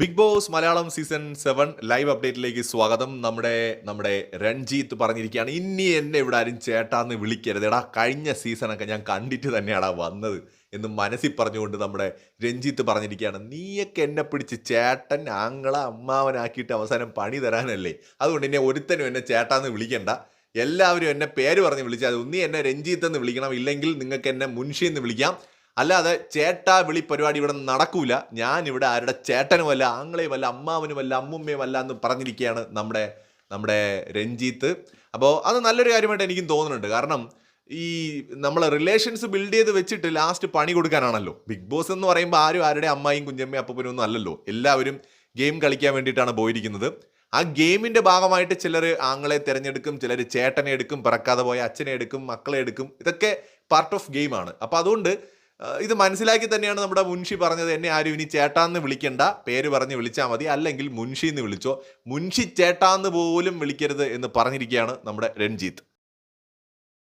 Bigg Boss Malayalam season seven live അപ്ഡേറ്റിലേക്ക് സ്വാഗതം. നമ്മുടെ നമ്മുടെ രഞ്ജിത്ത് പറഞ്ഞിരിക്കുകയാണ് ഇനി എന്നെ ഇവിടെ ആരും ചേട്ടാന്ന് വിളിക്കരുത്. എടാ കഴിഞ്ഞ സീസണൊക്കെ ഞാൻ കണ്ടിട്ട് തന്നെയാടാ വന്നത്. എന്ന് മനസ്സിൽ പറഞ്ഞുകൊണ്ട് നമ്മുടെ രഞ്ജിത്ത് പറഞ്ഞിരിക്കുകയാണ് നീയൊക്കെ എന്നെ പിടിച്ച് ചേട്ടൻ ആങ്ങള അമ്മാവനാക്കിയിട്ട് അവസാനം പണി തരാനല്ലേ? അതുകൊണ്ട് എന്നെ ഒരുത്തനും എന്നെ ചേട്ടാന്ന് വിളിക്കണ്ട. എല്ലാവരും എന്നെ പേര് പറഞ്ഞ് വിളിച്ചാൽ ഒന്നി എന്നെ രഞ്ജിത്ത് എന്ന് വിളിക്കണം. ഇല്ലെങ്കിൽ നിങ്ങൾക്ക് എന്നെ മുൻഷി എന്ന് വിളിക്കാം. അല്ലാതെ ചേട്ടാ വിളി പരിപാടി ഇവിടെ നടക്കൂല. ഞാൻ ഇവിടെ ആരുടെ ചേട്ടനുമല്ല ആങ്ങളെയുമല്ല അമ്മാവനുമല്ല അമ്മുമ്മയുമല്ല എന്ന് പറഞ്ഞിരിക്കുകയാണ് നമ്മുടെ നമ്മുടെ രഞ്ജിത്ത്. അപ്പോൾ അത് നല്ലൊരു കാര്യമായിട്ട് എനിക്കും തോന്നുന്നുണ്ട്. കാരണം ഈ നമ്മൾ റിലേഷൻസ് ബിൽഡ് ചെയ്ത് വെച്ചിട്ട് ലാസ്റ്റ് പണി കൊടുക്കാനാണല്ലോ. ബിഗ് ബോസ് എന്ന് പറയുമ്പോൾ ആരും ആരുടെ അമ്മായും കുഞ്ഞമ്മയും അപ്പനും ഒന്നും അല്ലല്ലോ. എല്ലാവരും ഗെയിം കളിക്കാൻ വേണ്ടിയിട്ടാണ് പോയിരിക്കുന്നത്. ആ ഗെയിമിന്റെ ഭാഗമായിട്ട് ചിലർ ആങ്ങളെ തിരഞ്ഞെടുക്കും ചിലർ ചേട്ടനെ എടുക്കും പറക്കാതെ പോയ അച്ഛനെ എടുക്കും മക്കളെ എടുക്കും. ഇതൊക്കെ പാർട്ട് ഓഫ് ഗെയിമാണ് അപ്പോൾ അതുകൊണ്ട് ഇത് മനസ്സിലാക്കി തന്നെയാണ് നമ്മുടെ മുൻഷി പറഞ്ഞത്. എന്നെ ആരും ഇനി ചേട്ടാന്ന് വിളിക്കണ്ട. പേര് പറഞ്ഞ് വിളിച്ചാൽ മതി. അല്ലെങ്കിൽ മുൻഷി എന്ന് വിളിച്ചോ. മുൻഷി ചേട്ടാന്ന് പോലും വിളിക്കരുത് എന്ന് പറഞ്ഞിരിക്കുകയാണ് നമ്മുടെ രഞ്ജിത്ത്.